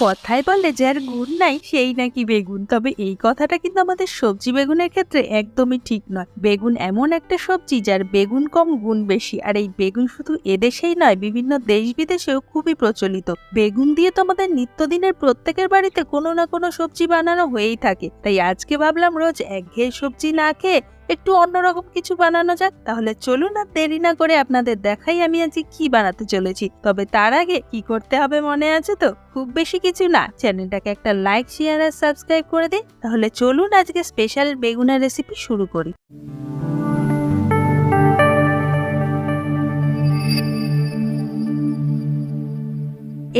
কথায় বলে যার গুণ নাই, সেই নাকি বেগুন। তবে এই কথাটা কিন্তু আমাদের সবজি বেগুনের ক্ষেত্রে একদমই ঠিক নয়। বেগুন এমন একটা সবজি যার বেগুন কম গুণ বেশি, আর এই বেগুন শুধু এদেশেই নয়, বিভিন্ন দেশ বিদেশেও খুবই প্রচলিত। বেগুন দিয়ে তো আমাদের নিত্যদিনের প্রত্যেকের বাড়িতে কোনো না কোনো সবজি বানানো হয়েই থাকে। তাই আজকে ভাবলাম রোজ একঘেয়ে সবজি না খেয়ে একটু অন্যরকম কিছু বানানো যাক, তাহলে চলুন আর দেরি না করে আপনাদের দেখাই আমি আজকে কি বানাতে চলেছি। তবে তার আগে কি করতে হবে মনে আছে তো? খুব বেশি কিছু না, চ্যানেলটাকে একটা লাইক শেয়ার আর সাবস্ক্রাইব করে দিন, তাহলে চলুন আজকে স্পেশাল বেগুনের রেসিপি শুরু করি।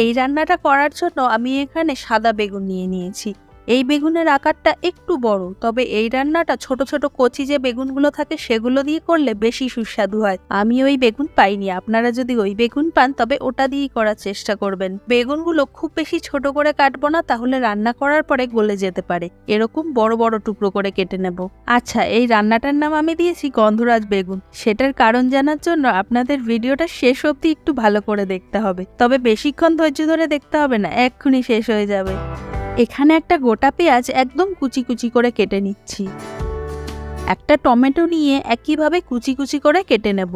এই রান্নাটা করার জন্য আমি এখানে সাদা বেগুন নিয়ে নিয়েছি। এই বেগুনের আকারটা একটু বড়, তবে এই রান্নাটা ছোট ছোট কচি যে বেগুনগুলো থাকে সেগুলো দিয়ে করলে বেশি সুস্বাদু হয়। আমি ওই বেগুন পাইনি, আপনারা যদি ওই বেগুন পান তবে ওটা দিয়েই করার চেষ্টা করবেন। বেগুনগুলো খুব বেশি ছোট করে কাটবো না, তাহলে রান্না করার পরে গলে যেতে পারে। এরকম বড় বড় টুকরো করে কেটে নেব। আচ্ছা এই রান্নাটার নাম আমি দিয়েছি গন্ধরাজ বেগুন। সেটার কারণ জানার জন্য আপনাদের ভিডিওটা শেষ অবধি একটু ভালো করে দেখতে হবে। তবে বেশিক্ষণ ধৈর্য ধরে দেখতে হবে না, এক্ষুনি শেষ হয়ে যাবে। এখানে একটা গোটা পেঁয়াজ একদম কুচি কুচি করে কেটে নিচ্ছি। একটা টমেটো নিয়ে একইভাবে কুচি কুচি করে কেটে নেব।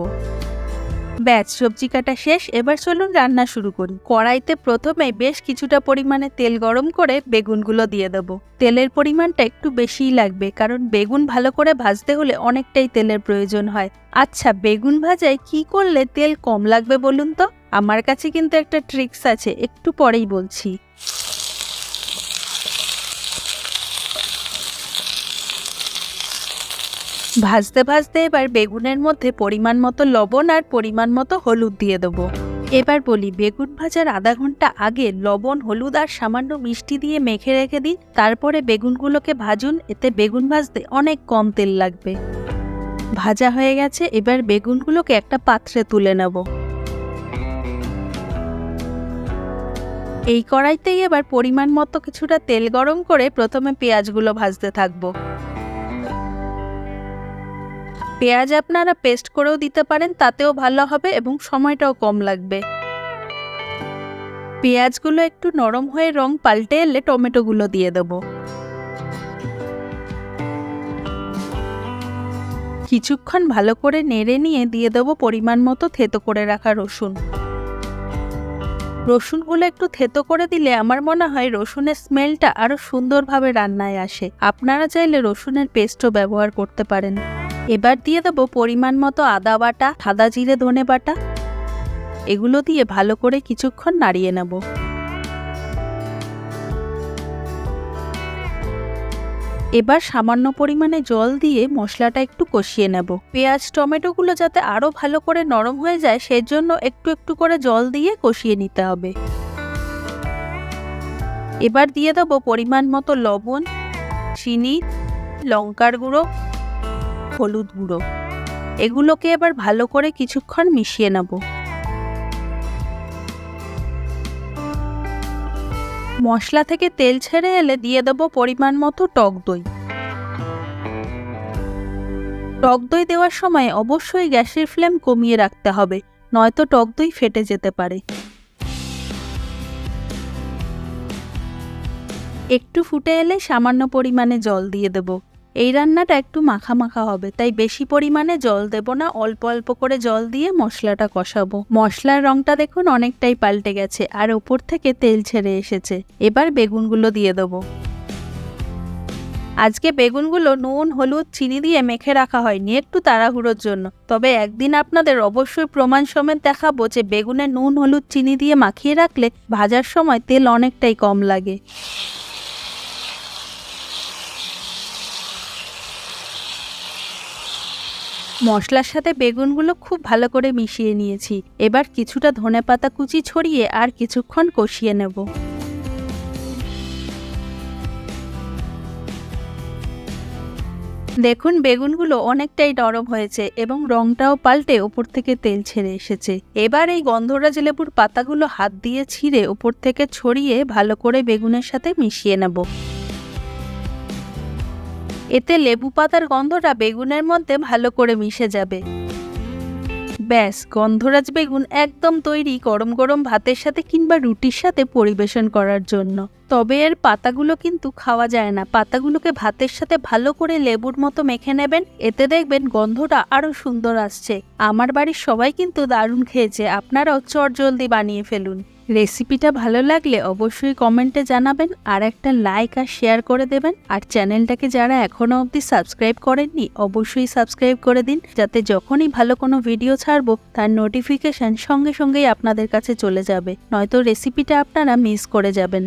ব্যাস, সবজি কাটা শেষ। এবার চলুন রান্না শুরু করি। কড়াইতে প্রথমে বেশ কিছুটা পরিমাণে তেল গরম করে বেগুনগুলো দিয়ে দেব। তেলের পরিমাণটা একটু বেশিই লাগবে, কারণ বেগুন ভালো করে ভাজতে হলে অনেকটাই তেলের প্রয়োজন হয়। আচ্ছা বেগুন ভাজায় কি করলে তেল কম লাগবে বলুন তো? আমার কাছে কিন্তু একটা ট্রিক্স আছে, একটু পরেই বলছি। ভাজতে ভাজতে এবার বেগুনের মধ্যে পরিমাণ মতো লবণ আর পরিমাণ মতো হলুদ দিয়ে দেবো। এবার বলি, বেগুন ভাজার আধা ঘণ্টা আগে লবণ, হলুদ আর সামান্য মিষ্টি দিয়ে মেখে রেখে দিন। তারপরে বেগুনগুলোকে ভাজুন, এতে বেগুন ভাজতে অনেক কম তেল লাগবে। ভাজা হয়ে গেছে, এবার বেগুনগুলোকে একটা পাত্রে তুলে নেব। এই কড়াইতেই এবার পরিমাণ মতো কিছুটা তেল গরম করে প্রথমে পেঁয়াজগুলো ভাজতে থাকব। পেঁয়াজ আপনারা পেস্ট করেও দিতে পারেন, তাতেও ভালো হবে এবং সময়টাও কম লাগবে। পেঁয়াজগুলো একটু নরম হয়ে রং পাল্টে এলে টমেটোগুলো দিয়ে দেব। কিছুক্ষণ ভালো করে নেড়ে নিয়ে দিয়ে দেবো পরিমাণ মতো থেতো করে রাখা রসুন। রসুনগুলো একটু থেতো করে দিলে আমার মনে হয় রসুনের স্মেলটা আরও সুন্দরভাবে রান্নায় আসে। আপনারা চাইলে রসুনের পেস্টও ব্যবহার করতে পারেন। এবার দিয়ে দেবো পরিমাণ মতো আদা বাটা, সাদা জিরে, ধনে বাটা। এগুলো দিয়ে ভালো করে কিছুক্ষণ নাড়িয়ে নেব। এবার সামান্য পরিমাণে জল দিয়ে মশলাটা একটু কষিয়ে নেব। পেঁয়াজ, টমেটোগুলো যাতে আরও ভালো করে নরম হয়ে যায়, সেজন্য একটু একটু করে জল দিয়ে কষিয়ে নিতে হবে। এবার দিয়ে দেবো পরিমাণ মতো লবণ, চিনি, লঙ্কার গুঁড়ো। হলুদ গুঁড়ো। এগুলোকে এবার ভালো করে কিছুক্ষণ মিশিয়ে নেব। মশলা থেকে তেল ছেড়ে এলে দিয়ে দেবো পরিমাণ মতো টক দই। টক দই দেওয়ার সময় অবশ্যই গ্যাসের ফ্লেম কমিয়ে রাখতে হবে, নয়তো টক দই ফেটে যেতে পারে। একটু ফুটে এলে সামান্য পরিমাণে জল দিয়ে দেবো। এই রান্নাটা একটু মাখা মাখা হবে, তাই বেশি পরিমাণে জল দেব না, অল্প অল্প করে জল দিয়ে মশলাটা কষাবো। মশলার রংটা দেখুন অনেকটাই পাল্টে গেছে আর ওপর থেকে তেল ছেড়ে এসেছে। এবার বেগুনগুলো দিয়ে দেবো। আজকে বেগুনগুলো নুন, হলুদ, চিনি দিয়ে মেখে রাখা হয়নি, একটু তাড়াহুড়োর জন্য। তবে একদিন আপনাদের অবশ্যই প্রমাণ সমেত দেখাবো যে বেগুনে নুন, হলুদ, চিনি দিয়ে মাখিয়ে রাখলে ভাজার সময় তেল অনেকটাই কম লাগে। মশলার সাথে বেগুনগুলো খুব ভালো করে মিশিয়ে নিয়েছি। এবার কিছুটা ধনে পাতা কুচি ছড়িয়ে আর কিছুক্ষণ কষিয়ে নেব। দেখুন, বেগুনগুলো অনেকটাই নরম হয়েছে এবং রংটাও পাল্টে ওপর থেকে তেল ছেড়ে এসেছে। এবার এই গন্ধরাজ লেবুর পাতাগুলো হাত দিয়ে ছিঁড়ে ওপর থেকে ছড়িয়ে ভালো করে বেগুনের সাথে মিশিয়ে নেব। এতে লেবু পাতার গন্ধটা বেগুনের মধ্যে ভালো করে মিশে যাবে। ব্যাস, গন্ধরাজ বেগুন একদম তৈরি গরম গরম ভাতের সাথে কিংবা রুটির সাথে পরিবেশন করার জন্য। তবে এর পাতাগুলো কিন্তু খাওয়া যায় না। পাতাগুলোকে ভাতের সাথে ভালো করে লেবুর মতো মেখে নেবেন। এতে দেখবেন গন্ধটা আরও সুন্দর আসছে। আমার বাড়ির সবাই কিন্তু দারুণ খেয়েছে। আপনারাও চট জলদি বানিয়ে ফেলুন। রেসিপিটা ভালো লাগলে অবশ্যই কমেন্টে জানাবেন আর একটা লাইক আর শেয়ার করে দেবেন। আর চ্যানেলটাকে যারা এখনও অবধি সাবস্ক্রাইব করেননি, অবশ্যই সাবস্ক্রাইব করে দিন যাতে যখনই ভালো কোনো ভিডিও ছাড়বো, তার নোটিফিকেশান সঙ্গে সঙ্গেই আপনাদের কাছে চলে যাবে। নয়তো রেসিপিটা আপনারা মিস করে যাবেন।